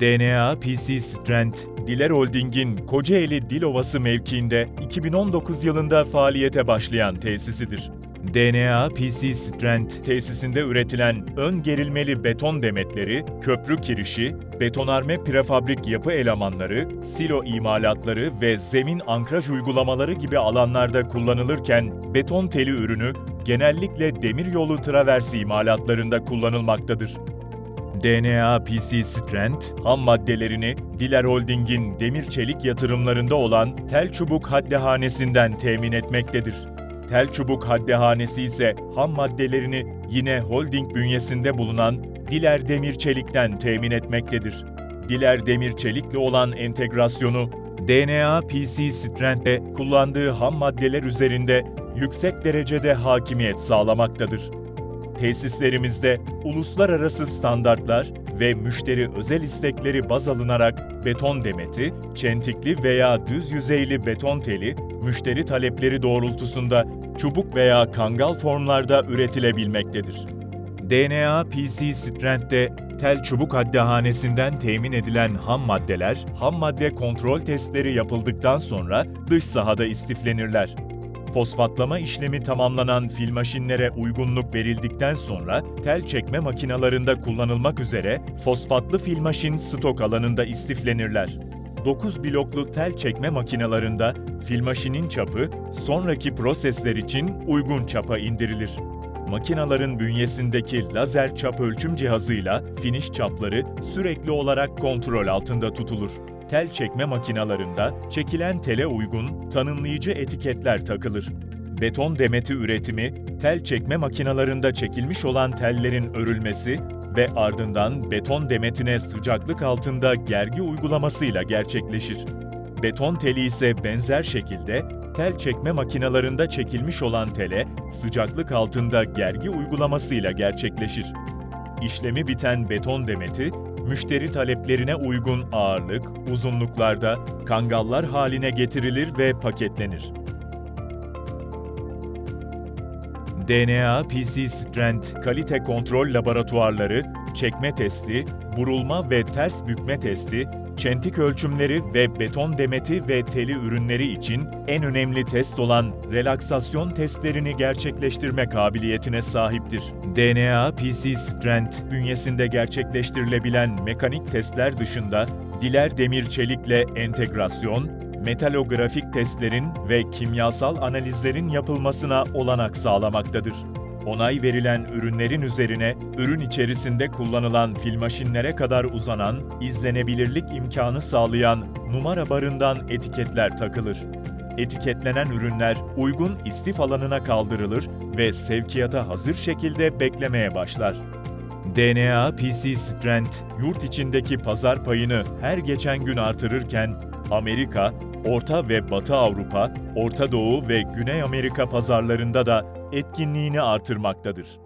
DNA PC Strand, Diler Holding'in Kocaeli Dilovası mevkiinde 2019 yılında faaliyete başlayan tesisidir. DNA PC Strand tesisinde üretilen ön gerilmeli beton demetleri, köprü kirişi, betonarme prefabrik yapı elemanları, silo imalatları ve zemin ankraj uygulamaları gibi alanlarda kullanılırken beton teli ürünü genellikle demiryolu traversi imalatlarında kullanılmaktadır. DNA PC Strand, ham maddelerini Diler Holding'in demir çelik yatırımlarında olan Tel Çubuk Haddehanesi'nden temin etmektedir. Tel Çubuk Haddehanesi ise ham maddelerini yine holding bünyesinde bulunan Diler Demir Çelik'ten temin etmektedir. Diler Demir Çelik'le olan entegrasyonu DNA PC Strand'de kullandığı ham maddeler üzerinde yüksek derecede hakimiyet sağlamaktadır. Tesislerimizde uluslararası standartlar ve müşteri özel istekleri baz alınarak beton demeti, çentikli veya düz yüzeyli beton teli, müşteri talepleri doğrultusunda çubuk veya kangal formlarda üretilebilmektedir. DNA PC Strand'de tel çubuk haddehanesinden temin edilen ham maddeler, ham madde kontrol testleri yapıldıktan sonra dış sahada istiflenirler. Fosfatlama işlemi tamamlanan fil maşinlere uygunluk verildikten sonra tel çekme makinalarında kullanılmak üzere fosfatlı fil maşin stok alanında istiflenirler. 9 bloklu tel çekme makinalarında fil maşinin çapı sonraki prosesler için uygun çapa indirilir. Makinaların bünyesindeki lazer çap ölçüm cihazıyla finish çapları sürekli olarak kontrol altında tutulur. Tel çekme makinalarında çekilen tele uygun tanımlayıcı etiketler takılır. Beton demeti üretimi, tel çekme makinalarında çekilmiş olan tellerin örülmesi ve ardından beton demetine sıcaklık altında gergi uygulamasıyla gerçekleşir. Beton teli ise benzer şekilde tel çekme makinalarında çekilmiş olan tele sıcaklık altında gergi uygulamasıyla gerçekleşir. İşlemi biten beton demeti, müşteri taleplerine uygun ağırlık, uzunluklarda kangallar haline getirilir ve paketlenir. DNA PC Strand kalite kontrol laboratuvarları, çekme testi, burulma ve ters bükme testi, çentik ölçümleri ve beton demeti ve teli ürünleri için en önemli test olan relaksasyon testlerini gerçekleştirme kabiliyetine sahiptir. DNA PC Strand bünyesinde gerçekleştirilebilen mekanik testler dışında diler demir çelikle entegrasyon, metalografik testlerin ve kimyasal analizlerin yapılmasına olanak sağlamaktadır. Onay verilen ürünlerin üzerine ürün içerisinde kullanılan fil maşinlere kadar uzanan, izlenebilirlik imkanı sağlayan numara barından etiketler takılır. Etiketlenen ürünler uygun istif alanına kaldırılır ve sevkiyata hazır şekilde beklemeye başlar. DNA PC Strand, yurt içindeki pazar payını her geçen gün artırırken, Amerika, Orta ve Batı Avrupa, Orta Doğu ve Güney Amerika pazarlarında da etkinliğini artırmaktadır.